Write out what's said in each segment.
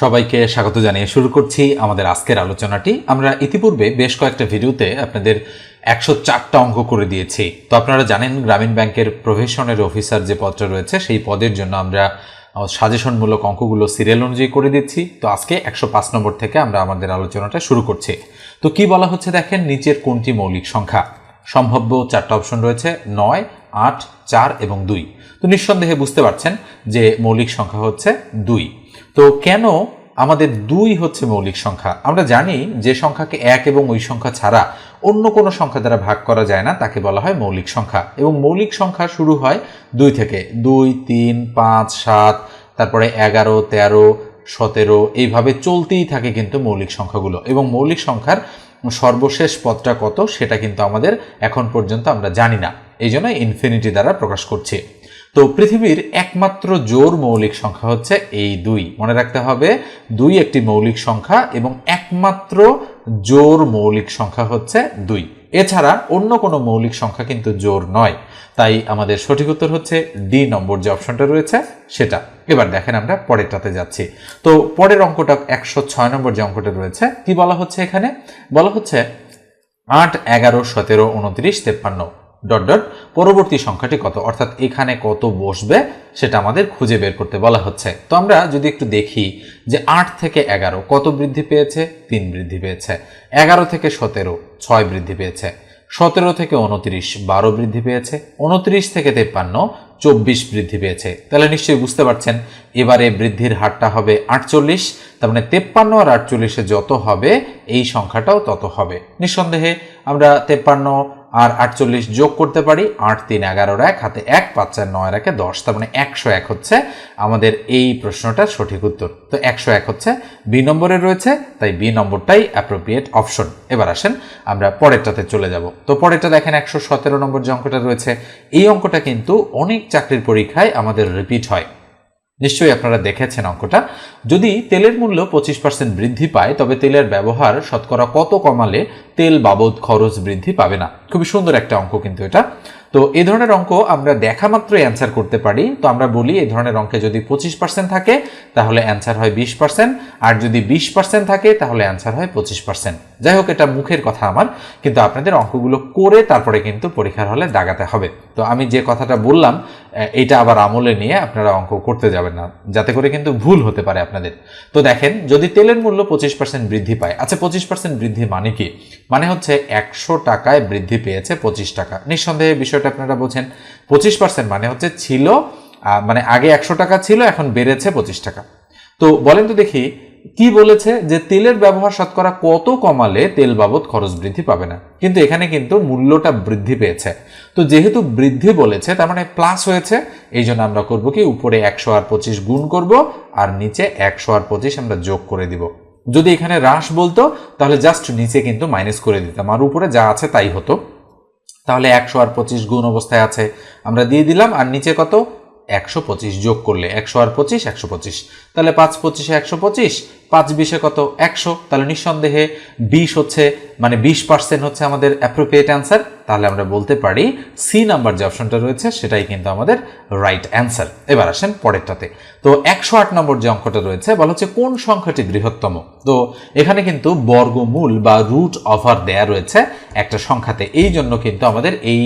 সবাইকে স্বাগত জানিয়ে শুরু করছি আমাদের আজকের আলোচনাটি। আমরা ইতিপূর্বে বেশ কয়েকটা ভিডিওতে আপনাদের একশো চারটা অঙ্ক করে দিয়েছি। তো আপনারা জানেন, গ্রামীণ ব্যাংকের প্রফেশনের অফিসার যে পদটা রয়েছে, সেই পদের জন্য আমরা সাজেশনমূলক অঙ্কগুলো সিরিয়াল অনুযায়ী করে দিচ্ছি। তো আজকে একশো পাঁচ নম্বর থেকে আমরা আমাদের আলোচনাটা শুরু করছি। তো কি বলা হচ্ছে দেখেন, নিচের কোনটি মৌলিক সংখ্যা? সম্ভাব্য চারটা অপশন রয়েছে, নয়, আট, চার এবং দুই। তো নিঃসন্দেহে বুঝতে পারছেন যে মৌলিক সংখ্যা হচ্ছে দুই। তো কেন আমাদের দুই হচ্ছে মৌলিক সংখ্যা? আমরা জানি যে সংখ্যাকে এক এবং ওই সংখ্যা ছাড়া অন্য কোনো সংখ্যা দ্বারা ভাগ করা যায় না, তাকে বলা হয় মৌলিক সংখ্যা। এবং মৌলিক সংখ্যা শুরু হয় দুই থেকে। দুই, তিন, পাঁচ, সাত, তারপরে এগারো, তেরো, সতেরো, এইভাবে চলতেই থাকে কিন্তু মৌলিক সংখ্যাগুলো। এবং মৌলিক সংখ্যার সর্বশেষ পদটা কত, সেটা কিন্তু আমাদের এখন পর্যন্ত আমরা জানি না। এই জন্য ইনফিনিটি দ্বারা প্রকাশ করছি। তো পৃথিবীর একমাত্র জোর মৌলিক সংখ্যা হচ্ছে এই দুই। মনে রাখতে হবে, দুই একটি মৌলিক সংখ্যা এবং একমাত্র জোর মৌলিক সংখ্যা হচ্ছে দুই। এছাড়া অন্য কোনো মৌলিক সংখ্যা কিন্তু জোর নয়। তাই আমাদের সঠিক উত্তর হচ্ছে ডি নম্বর যে অপশনটা রয়েছে সেটা। এবার দেখেন আমরা পরেরটাতে যাচ্ছি। তো পরের অঙ্কটা একশো ছয় নম্বর যে অঙ্কটা রয়েছে, কি বলা হচ্ছে এখানে? বলা হচ্ছে আট, এগারো, সতেরো, উনত্রিশ, তেপ্পান্ন। ডট ডট পরবর্তী সংখ্যাটি কত? অর্থাৎ এখানে কত বসবে সেটা আমাদের খুঁজে বের করতে বলা হচ্ছে। তো আমরা যদি একটু দেখি যে আট থেকে এগারো কত বৃদ্ধি পেয়েছে? তিন বৃদ্ধি পেয়েছে। এগারো থেকে সতেরো, ছয় বৃদ্ধি পেয়েছে। সতেরো থেকে উনত্রিশ, বারো বৃদ্ধি পেয়েছে। উনত্রিশ থেকে তেপ্পান্ন, চব্বিশ বৃদ্ধি পেয়েছে। তাহলে নিশ্চয়ই বুঝতে পারছেন, এবারে বৃদ্ধির হারটা হবে আটচল্লিশ, তার মানে তেপ্পান্ন আর আটচল্লিশে যত হবে, এই সংখ্যাটাও তত হবে। নিঃসন্দেহে আমরা তেপ্পান্ন আর আটচল্লিশ যোগ করতে পারি আট তিন এগারোর এক, হাতে এক পাঁচ চার নয় একে দশ, তার মানে একশো এক হচ্ছে আমাদের এই প্রশ্নটার সঠিক উত্তর। তো একশো এক হচ্ছে বি নম্বরে রয়েছে, তাই বি নম্বরটাই অ্যাপ্রোপ্রিয়েট অপশন এবার আসেন, আমরা পরেরটাতে চলে যাব। তো পরেরটা দেখেন, একশো সতেরো নম্বর যে অঙ্কটা রয়েছে, এই অঙ্কটা কিন্তু অনেক চাকরির পরীক্ষায় আমাদের রিপিট হয়। নিশ্চয়ই আপনারা দেখেছেন অঙ্কটা। যদি তেলের মূল্য পঁচিশ পার্সেন্ট বৃদ্ধি পায়, তবে তেলের ব্যবহার শতকরা কত কমালে তেল বাবদ খরচ বৃদ্ধি পাবে না? খুবই সুন্দর একটা অঙ্ক কিন্তু এটা। তো এই ধরনের অঙ্ক আমরা দেখা মাত্রই অ্যান্সার করতে পারি। তো আমরা বলি এই ধরনের অঙ্কে যদি পঁচিশ পার্সেন্ট থাকে, তাহলে অ্যান্সার হয় বিশ পার্সেন্ট আর যদি বিশ পার্সেন্ট থাকে, তাহলে অ্যান্সার হয় পঁচিশ পার্সেন্ট যাই হোক, এটা মুখের কথা আমার, কিন্তু আপনাদের অঙ্কগুলো করে তারপরে কিন্তু পরীক্ষার হলে দাগাতে হবে। তো আমি যে কথাটা বললাম এইটা আবার আমলে নিয়ে আপনারা অঙ্ক করতে যাবেন না। যাতে করে কিন্তু ভুল হতে পারে আপনাদের। তো দেখেন, যদি তেলের মূল্য পঁচিশ পার্সেন্ট বৃদ্ধি পায় আচ্ছা পঁচিশ পার্সেন্ট বৃদ্ধি মানে কি? মানে হচ্ছে একশো টাকায় বৃদ্ধি পেয়েছে পঁচিশ টাকা। নিঃসন্দেহে বিষয়টা আপনারা বোঝেন। পঁচিশ পার্সেন্ট মানে হচ্ছে ছিল মানে আগে একশো টাকা ছিল, এখন বেড়েছে পঁচিশ টাকা। তো বলেন তো দেখি কি বলেছে যে তেলের ব্যবহার শতকরা কত কমালে তেল বাবদ খরচ বৃদ্ধি পাবে না? কিন্তু এখানে কিন্তু মূল্যটা বৃদ্ধি পেয়েছে। তো যেহেতু বৃদ্ধি বলেছে, তার মানে প্লাস হয়েছে, এই জন্য আমরা করব কি, উপরে একশো আর পঁচিশ গুণ করব, আর নিচে একশো আর পঁচিশ আমরা যোগ করে দিব। যদি এখানে হ্রাস বলতো, তাহলে জাস্ট নিচে কিন্তু মাইনাস করে দিতাম, আর উপরে যা আছে তাই হতো। তাহলে একশো আর পঁচিশ গুণ অবস্থায় আছে। আমরা দিয়ে দিলাম, আর নিচে কত? একশো পঁচিশ যোগ করলে একশো আর পঁচিশ, একশো পঁচিশ। তাহলে পাঁচ পঁচিশে একশো পঁচিশ, পাঁচ বিশে কত একশো? তাহলে নিঃসন্দেহে বিশ হচ্ছে মানে বিশ পার্সেন্ট হচ্ছে আমাদের অ্যাপ্রোপ্রিয়েট অ্যান্সার তাহলে আমরা বলতে পারি সি নাম্বার যে অপশনটা রয়েছে, সেটাই কিন্তু আমাদের রাইট অ্যান্সার এবার আসেন পরেরটাতে। তো একশো আট নম্বর যে অঙ্কটা রয়েছে, বলা হচ্ছে কোন সংখ্যাটি বৃহত্তম? তো এখানে কিন্তু বর্গমূল বা রুট অফার দেয়া রয়েছে একটা সংখ্যাতে। এই জন্য কিন্তু আমাদের এই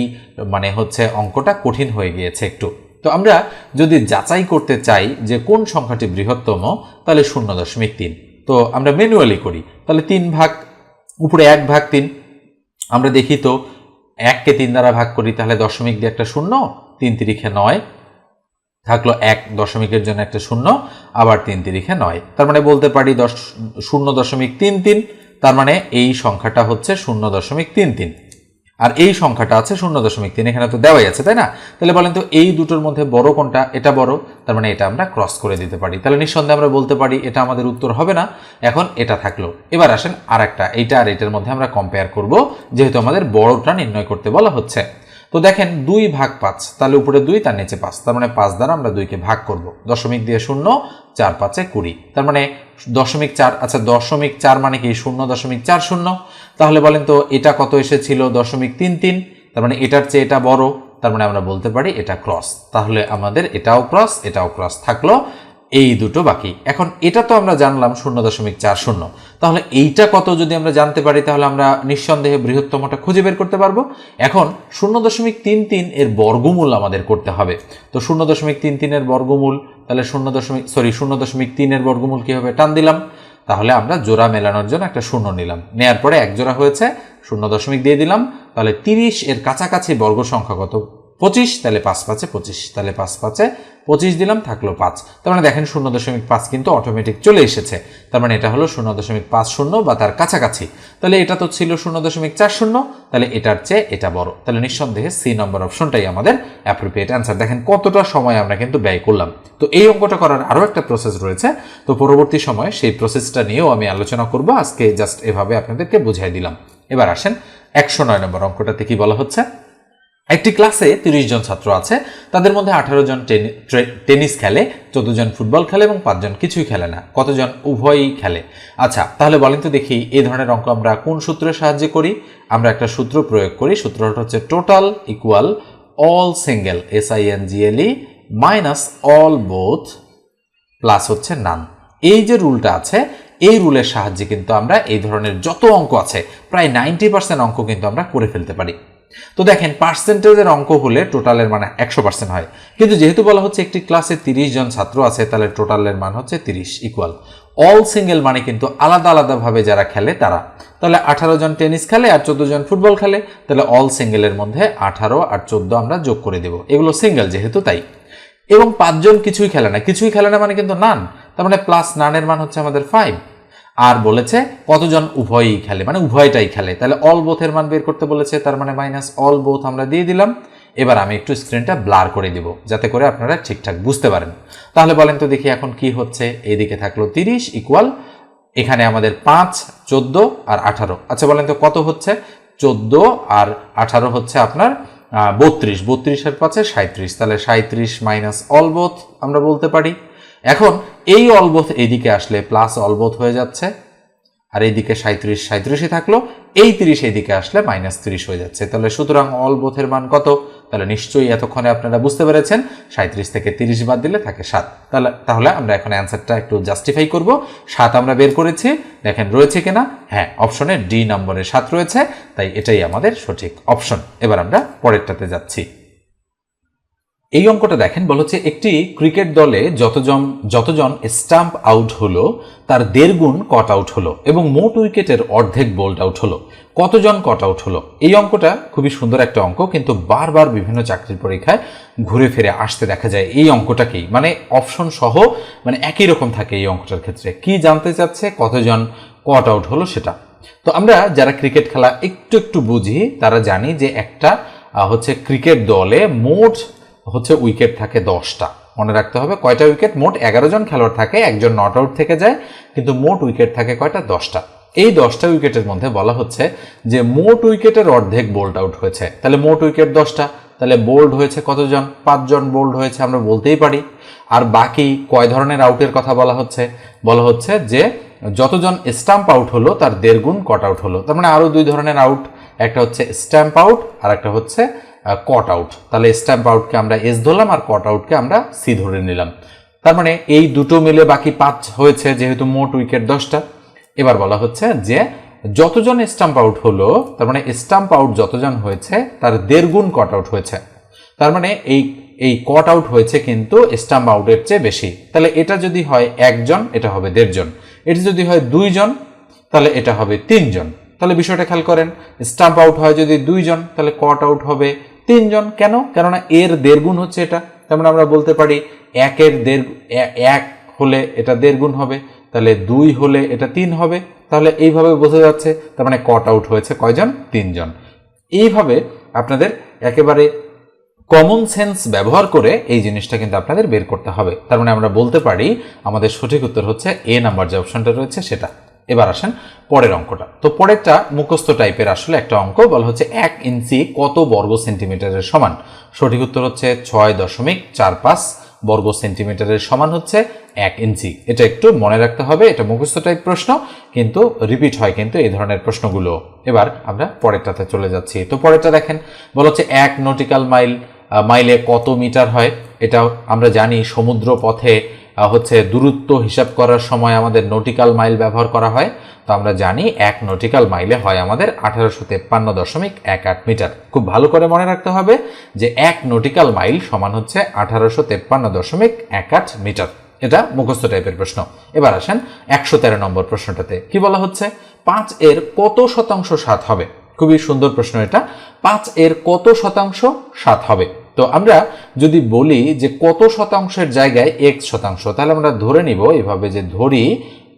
মানে হচ্ছে অঙ্কটা কঠিন হয়ে গিয়েছে একটু। তো আমরা যদি যাচাই করতে চাই যে কোন সংখ্যাটি বৃহত্তম, তাহলে শূন্য দশমিক তিন। তো আমরা ম্যানুয়ালি করি। তাহলে তিন ভাগ, উপরে এক ভাগ তিন। আমরা দেখি তো, এককে তিন দ্বারা ভাগ করি, তাহলে দশমিক দিয়ে একটা শূন্য, তিন তিরিখে নয়। থাকল এক দশমিকের জন্য একটা শূন্য, আবার তিন তিরিখে নয়। তার মানে বলতে পারি দশ, শূন্য দশমিক তিন তিন, তার মানে এই সংখ্যাটা হচ্ছে শূন্য দশমিক তিন তিন। আর এই সংখ্যাটা আছে শূন্য দশমিক তিন, এখানে তো দেওয়াই আছে, তাই না? তাহলে বলেন তো এই দুটোর মধ্যে বড় কোনটা? এটা বড়, তার মানে এটা আমরা ক্রস করে দিতে পারি। তাহলে নিঃসন্দেহে আমরা বলতে পারি এটা আমাদের উত্তর হবে না, এখন এটা থাকল। এবার আসেন আর একটা এইটা আর এটার মধ্যে আমরা কম্পেয়ার করব, যেহেতু আমাদের বড়টা নির্ণয় করতে বলা হচ্ছে। তো দেখেন দুই ভাগ পাঁচ, তাহলে উপরে দুই, তার নিচে পাঁচ। তার মানে পাঁচ দ্বারা আমরা দুইকে ভাগ করব। দশমিক দিয়ে শূন্য, চার পাঁচে কুড়ি। তার মানে দশমিক চার আচ্ছা দশমিক চার মানে কি শূন্য দশমিক চার শূন্য? তাহলে বলেন তো এটা কত এসেছিল? দশমিক তিন তিন। তার মানে এটার চেয়ে এটা বড়। তার মানে আমরা বলতে পারি এটা ক্রস তাহলে আমাদের এটাও ক্রস এটাও ক্রস থাকল এই দুটো বাকি। এখন এটা তো আমরা জানলাম শূন্য দশমিক চার শূন্য। তাহলে এইটা কত যদি আমরা জানতে পারি, তাহলে আমরা নিঃসন্দেহে বৃহত্তমটা খুঁজে বের করতে পারব। এখন শূন্য দশমিক তিন তিন এর বর্গমূল আমাদের করতে হবে। তো শূন্য দশমিক তিন তিনের বর্গমূল, তাহলে শূন্য দশমিক সরি শূন্য দশমিক তিনের বর্গমূল কী হবে টান দিলাম? তাহলে আমরা জোড়া মেলানোর জন্য একটা শূন্য নিলাম। নেয়ার পরে এক জোড়া হয়েছে, শূন্য দশমিক দিয়ে দিলাম। তাহলে তিরিশ এর কাছাকাছি বর্গ সংখ্যা কত? পঁচিশ, তাহলে পাঁচ পাঁচে পঁচিশ, তাহলে পাঁচ পাঁচে পঁচিশ দিলাম, থাকল পাঁচ। তার মানে দেখেন শূন্য দশমিক পাঁচ কিন্তু অটোমেটিক চলে এসেছে। তার মানে এটা হলো শূন্য দশমিক পাঁচ শূন্য বা তার কাছাকাছি। তাহলে এটা তো ছিল শূন্য দশমিক চার শূন্য, তাহলে এটার চেয়ে এটা বড়। তাহলে নিঃসন্দেহে সি নম্বর অপশনটাই আমাদের অ্যাপ্রোপ্রিয়েট অ্যান্সার দেখেন কতটা সময় আমরা কিন্তু ব্যয় করলাম। তো এই অঙ্কটা করার আরও একটা প্রসেস রয়েছে। তো পরবর্তী সময়ে সেই প্রসেসটা নিয়েও আমি আলোচনা করব। আজকে জাস্ট এভাবে আপনাদেরকে বুঝাই দিলাম। এবার আসেন একশো নয় নম্বর অঙ্কটাতে কি বলা হচ্ছে? একটি ক্লাসে তিরিশ জন ছাত্র আছে। তাদের মধ্যে আঠারো জন টেনি- টেনিস খেলে, চোদ্দ জন ফুটবল খেলে এবং পাঁচজন কিছুই খেলে না। কতজন উভয়ই খেলে? আচ্ছা তাহলে বলেন তো দেখি এই ধরনের অঙ্ক আমরা কোন সূত্রের সাহায্যে করি? আমরা একটা সূত্র প্রয়োগ করি। সূত্রটা হচ্ছে total equal all single S I N G L E minus all both plus হচ্ছে নান এই যে রুলটা আছে, এই রুলের সাহায্যে কিন্তু আমরা এই ধরনের যত অঙ্ক আছে, প্রায় নাইনটি পার্সেন্ট অঙ্ক কিন্তু আমরা করে ফেলতে পারি। তো দেখেন পার্সেন্টেজের অঙ্ক হলে টোটালের মানে একশো পার্সেন্ট হয়। কিন্তু যেহেতু বলা হচ্ছে একটি ক্লাসে তিরিশ জন ছাত্র আছে, তাহলে টোটালের মান হচ্ছে তিরিশ ইকুয়াল অল সিঙ্গেল মানে কিন্তু আলাদা আলাদাভাবে যারা খেলে তারা। তাহলে আঠারো জন টেনিস খেলে আর চোদ্দ জন ফুটবল খেলে, তাহলে অল সিঙ্গেলের মধ্যে আঠারো আর চোদ্দ আমরা যোগ করে দেব। এগুলো সিঙ্গেল যেহেতু তাই। এবং পাঁচজন কিছুই খেলে না। কিছুই খেলে না মানে কিন্তু নান তার মানে প্লাস নানের মান হচ্ছে আমাদের ফাইভ আর বলেছে কতজন উভয়ই খেলে মানে উভয়টাই খেলে। তাহলে অল বোথের মান বের করতে বলেছে, তার মানে মাইনাস অল বোথ আমরা দিয়ে দিলাম। এবার আমি একটু স্ক্রিনটা ব্লার করে দিব, যাতে করে আপনারা ঠিকঠাক বুঝতে পারেন। তাহলে বলেন তো দেখি এখন কি হচ্ছে এইদিকে থাকল তিরিশ ইকুয়াল এখানে আমাদের পাঁচ, চোদ্দ আর আঠারো। আচ্ছা বলেন তো কত হচ্ছে? চোদ্দ আর আঠারো হচ্ছে আপনার বত্রিশ। বত্রিশের পাশে সাঁত্রিশ তাহলে সাঁত্রিশ মাইনাস অলবোথ আমরা বলতে পারি। এখন এই অলবোথ এইদিকে আসলে প্লাস অলবোথ হয়ে যাচ্ছে, আর এইদিকে সাঁত্রিশ সাঁত্রিশই থাকল, এই তিরিশ এইদিকে আসলে মাইনাস তিরিশ হয়ে যাচ্ছে। তাহলে সুতরাং অলবোথের মান কত? তাহলে নিশ্চয়ই এতক্ষণে আপনারা বুঝতে পেরেছেন সাঁত্রিশ থেকে তিরিশ বাদ দিলে থাকে সাত। তাহলে তাহলে আমরা এখন অ্যান্সারটা একটু জাস্টিফাই করব। সাত আমরা বের করেছি, দেখেন রয়েছে কিনা? হ্যাঁ অপশনে ডি নম্বরে সাত রয়েছে, তাই এটাই আমাদের সঠিক অপশন এবার আমরা পরেরটাতে যাচ্ছি। এই অঙ্কটা দেখেন, বলা হচ্ছে একটি ক্রিকেট দলে যতজন যতজন স্টাম্প আউট হলো, তার দেড় গুণ কট আউট হলো এবং মোট উইকেটের অর্ধেক বোল্ড আউট হলো। কতজন কট আউট হলো? এই অঙ্কটা খুবই সুন্দর একটা অঙ্ক, কিন্তু বারবার বিভিন্ন চাকরির পরীক্ষায় ঘুরে ফিরে আসতে দেখা যায় এই অঙ্কটাকেই। মানে অপশন সহ মানে একই রকম থাকে এই অঙ্কটার ক্ষেত্রে। কি জানতে চাচ্ছে, কতজন কট আউট হলো সেটা? তো আমরা যারা ক্রিকেট খেলা একটু একটু বুঝি, তারা জানি যে একটা হচ্ছে ক্রিকেট দলে মোট হচ্ছে উইকেট থাকে দশটা। মনে রাখতে হবে কয়টা উইকেট? মোট এগারো জন খেলোয়াড় থাকে, একজন নট আউট থেকে যায়, কিন্তু মোট উইকেট থাকে কয়টা? দশটা। এই দশটা উইকেটের মধ্যে বলা হচ্ছে যে মোট উইকেটের অর্ধেক বোল্ড আউট হয়েছে। তাহলে মোট উইকেট দশটা। তাহলে বোল্ড হয়েছে কতজন? পাঁচজন বোল্ড হয়েছে, আমরা বলতেই পারি। আর বাকি কয় ধরনের আউটের কথা বলা হচ্ছে? বলা হচ্ছে যে যতজন স্টাম্প আউট হলো, তার দেড় গুণ কট আউট হলো। তার মানে আরও দুই ধরনের আউট, একটা হচ্ছে স্ট্যাম্প আউট আর একটা হচ্ছে কট আউট তাহলে স্ট্যাম্প আউটকে আমরা এস ধরলাম আর কট আউটকে আমরা সি ধরে নিলাম। তার মানে এই দুটো মিলে বাকি পাঁচ হয়েছে, যেহেতু মোট উইকেট দশটা। এবার বলা হচ্ছে যে যতজন স্টাম্প আউট হলো, তার মানে স্টাম্প আউট যতজন হয়েছে, তার দেড় গুণ কট আউট হয়েছে। তার মানে এই এই কট আউট হয়েছে কিন্তু স্টাম্প আউটের চেয়ে বেশি। তাহলে এটা যদি হয় একজন, এটা হবে দেড়জন। এটা যদি হয় দুইজন, তাহলে এটা হবে তিনজন। তাহলে বিষয়টা খেয়াল করেন স্টাম্প আউট হয় যদি দুইজন, তাহলে কট আউট হবে তিনজন। কেন? কেননা এর দেড় গুণ হচ্ছে এটা। তার মানে আমরা বলতে পারি, একের দেড় এক হলে এটা দেড় গুণ হবে, তাহলে দুই হলে এটা তিন হবে। তাহলে এইভাবে বোঝা যাচ্ছে, তার মানে কট আউট হয়েছে কয়জন? তিনজন। এইভাবে আপনাদের একেবারে কমন সেন্স ব্যবহার করে এই জিনিসটা কিন্তু আপনাদের বের করতে হবে। তার মানে আমরা বলতে পারি, আমাদের সঠিক উত্তর হচ্ছে এ নাম্বার যে অপশনটা রয়েছে সেটা। এবার আসেন পরের অঙ্কটা। তো পরেরটা মুখস্থ টাইপের আসলে একটা অঙ্ক, বলা হচ্ছে এক ইঞ্চি কত বর্গ সেন্টিমিটারের সমান? সঠিক উত্তর হচ্ছে ছয় দশমিক চার পাঁচ বর্গ সেন্টিমিটারের সমান হচ্ছে এক ইঞ্চি। এটা একটু মনে রাখতে হবে, এটা মুখস্থ টাইপ প্রশ্ন, কিন্তু রিপিট হয় কিন্তু এই ধরনের প্রশ্নগুলো। এবার আমরা পরেরটাতে চলে যাচ্ছি। তো পরেরটা দেখেন, বলা হচ্ছে এক নটিক্যাল মাইল মাইলে কত মিটার হয়? এটা আমরা জানি সমুদ্র পথে হচ্ছে দূরত্ব হিসাব করার সময় আমাদের নটিক্যাল মাইল ব্যবহার করা হয়। তো আমরা জানি এক নটিক্যাল মাইলে হয় আমাদের আঠারোশো তেপ্পান্ন দশমিক এক আট মিটার। খুব ভালো করে মনে রাখতে হবে যে এক নটিক্যাল মাইল সমান হচ্ছে আঠারোশো তেপ্পান্ন দশমিক এক আট মিটার। এটা মুখস্থ টাইপের প্রশ্ন। এবার আসেন একশো তেরো নম্বর প্রশ্নটাতে। কি বলা হচ্ছে? পাঁচ এর কত শতাংশ সাত হবে? খুবই সুন্দর প্রশ্ন এটা। পাঁচ এর কত শতাংশ সাত হবে? তো আমরা যদি বলি যে কত শতাংশের জায়গায় এক শতাংশ, তাহলে আমরা ধরে নিব, এভাবে যে ধরি,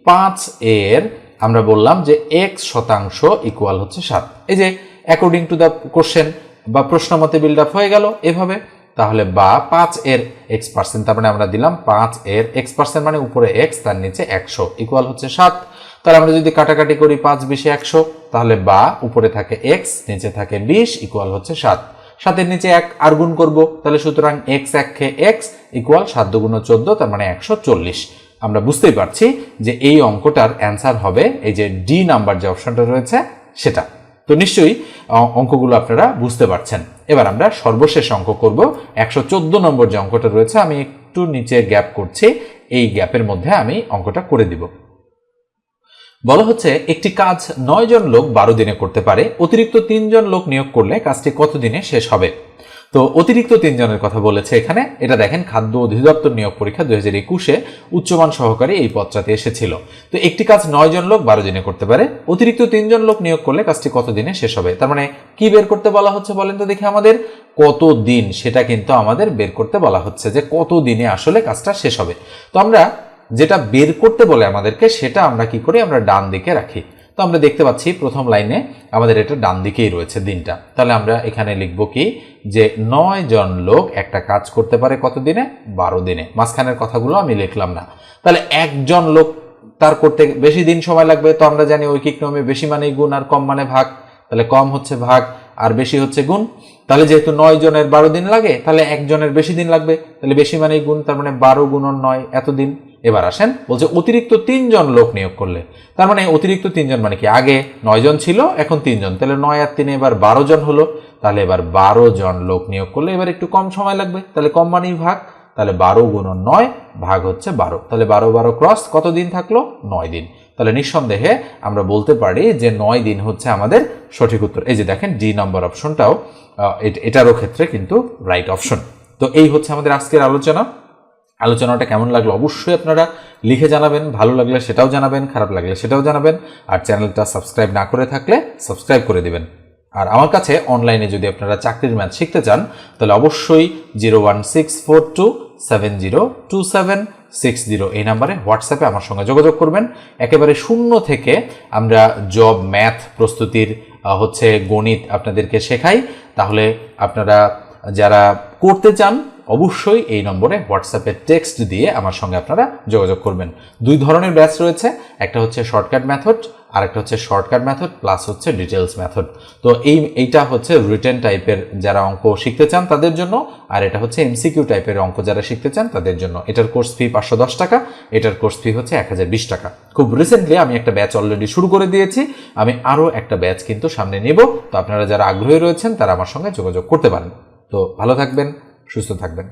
পাঁচ এর আমরা বললাম যে এক শতাংশ ইকুয়াল হচ্ছে সাত। এই যে অ্যাকর্ডিং টু দ্য কোশ্চেন বা প্রশ্ন মতে বিল্ড আপ হয়ে গেল এভাবে, তাহলে বা পাঁচ এর এক্স পার্সেন্ট তার মানে আমরা দিলাম পাঁচ এর এক্স পার্সেন্ট মানে উপরে এক্স তার নিচে একশো ইকুয়াল হচ্ছে সাত। তাহলে আমরা যদি কাটাকাটি করি পাঁচ বিশে একশো, তাহলে বা উপরে থাকে এক্স নিচে থাকে বিশ ইকুয়াল হচ্ছে সাত। সাতের নিচে এক আর গুণ করব, তাহলে সুতরাং এক্স এক খেয়ে এক্স ইকুয়াল সাত দুগুণ চোদ্দ, তার মানে একশো চল্লিশ। আমরা বুঝতেই পারছি যে এই অঙ্কটার অ্যান্সার হবে এই যে ডি নাম্বার যে অপশনটা রয়েছে, সেটা। তো নিশ্চয়ই অঙ্কগুলো আপনারা বুঝতে পারছেন। এবার আমরা সর্বশেষ অঙ্ক করব। একশো চোদ্দ নম্বর যে অঙ্কটা রয়েছে, আমি একটু নিচে গ্যাপ করছি, এই গ্যাপের মধ্যে আমি অঙ্কটা করে দিব। বলা হচ্ছে, একটি কাজ নয় জন লোক বারো দিনে করতে পারে, অতিরিক্ত তিনজন লোক নিয়োগ করলে কাজটি কত দিনে শেষ হবে? তো অতিরিক্ত তিনজনের কথা বলেছে এখানে। এটা দেখেন, খাদ্য অধিদপ্তর নিয়োগ পরীক্ষা দুই হাজার একুশে উচ্চমান সহকারে এই পদটাতে এসেছিল। তো একটি কাজ নয় জন লোক বারো দিনে করতে পারে, অতিরিক্ত তিনজন লোক নিয়োগ করলে কাজটি কত দিনে শেষ হবে? তার মানে কি বের করতে বলা হচ্ছে বলেন তো দেখি আমাদের? কত দিন সেটা কিন্তু আমাদের বের করতে বলা হচ্ছে যে কত দিনে আসলে কাজটা শেষ হবে। তো আমরা যেটা বের করতে বলে আমাদেরকে, সেটা আমরা কি করি? আমরা ডান দিকে রাখি। তো আমরা দেখতে পাচ্ছি প্রথম লাইনে আমাদের এটা ডান দিকেই রয়েছে দিনটা। তাহলে আমরা এখানে লিখব কি? যে নয় জন লোক একটা কাজ করতে পারে কত দিনে? বারো দিনে। মাঝখানের কথাগুলো আমি লিখলাম না। তাহলে একজন লোক তার করতে বেশি দিন সময় লাগবে? তো আমরা জানি ঐকিক নিয়মে বেশি মানে গুণ আর কম মানে ভাগ। তাহলে কম হচ্ছে ভাগ আর বেশি হচ্ছে গুণ। তাহলে যেহেতু নয় জনের বারো দিন লাগে, তাহলে একজনের বেশি দিন লাগবে। তাহলে বেশি মানেই গুণ, তার মানে বারো গুণন নয় এত দিন এবার আসেন, বলছে অতিরিক্ত তিনজন লোক নিয়োগ করলে। তার মানে অতিরিক্ত তিনজন মানে কি? আগে নয় জন ছিল, এখন তিনজন। তাহলে নয় আর তিনে এবার বারো জন হলো। তাহলে এবার বারো জন লোক নিয়োগ করলে এবার একটু কম সময় লাগবে। তাহলে কম মানেই ভাগ। তাহলে বারো গুণন নয় ভাগ হচ্ছে বারো। তাহলে বারো বারো ক্রস কত দিন থাকল? নয় দিন। তাহলে নিঃসন্দেহে আমরা বলতে পারি যে নয় দিন হচ্ছে আমাদের সঠিক উত্তর। এই যে দেখেন ডি নম্বর অপশনটাও এটারও ক্ষেত্রে কিন্তু রাইট অপশন তো এই হচ্ছে আমাদের আজকের আলোচনা। আলোচনাটা কেমন লাগল অবশ্যই আপনারা লিখে জানাবেন, ভালো লাগলে সেটাও জানাবেন, খারাপ লাগলে সেটাও জানাবেন, আর চ্যানেলটা সাবস্ক্রাইব না করে থাকলে সাবস্ক্রাইব করে দিবেন। আর আমার কাছে অনলাইনে যদি আপনারা চাকরির ম্যাথ শিখতে চান, তাহলে অবশ্যই zero one six four two seven zero two seven six zero এই নাম্বারে হোয়াটসঅ্যাপে আমার সঙ্গে যোগাযোগ করবেন। একেবারে শূন্য থেকে আমরা জব, ম্যাথ প্রস্তুতির হচ্ছে গণিত আপনাদেরকে শেখাই। তাহলে আপনারা যারা করতে চান অবশ্যই এই নম্বরে হোয়াটসঅ্যাপে টেক্সট দিয়ে আমার সঙ্গে আপনারা যোগাযোগ করবেন। দুই ধরনের ব্যাচ রয়েছে, একটা হচ্ছে শর্টকাট মেথড আর একটা হচ্ছে শর্টকাট মেথড প্লাস হচ্ছে ডিটেলস মেথড তো এই, এইটা হচ্ছে রিটেন টাইপের যারা অঙ্ক শিখতে চান তাদের জন্য, আর এটা হচ্ছে এমসিকিউ টাইপের অঙ্ক যারা শিখতে চান তাদের জন্য। এটার কোর্স ফি পাঁচশো দশ টাকা, এটার কোর্স ফি হচ্ছে এক হাজার বিশ টাকা। খুব রিসেন্টলি আমি একটা ব্যাচ অলরেডি শুরু করে দিয়েছি, আমি আরও একটা ব্যাচ কিন্তু সামনে নেব। তো আপনারা যারা আগ্রহী রয়েছেন তারা আমার সঙ্গে যোগাযোগ করতে পারেন। তো ভালো থাকবেন। সুস্থ থাকবেন।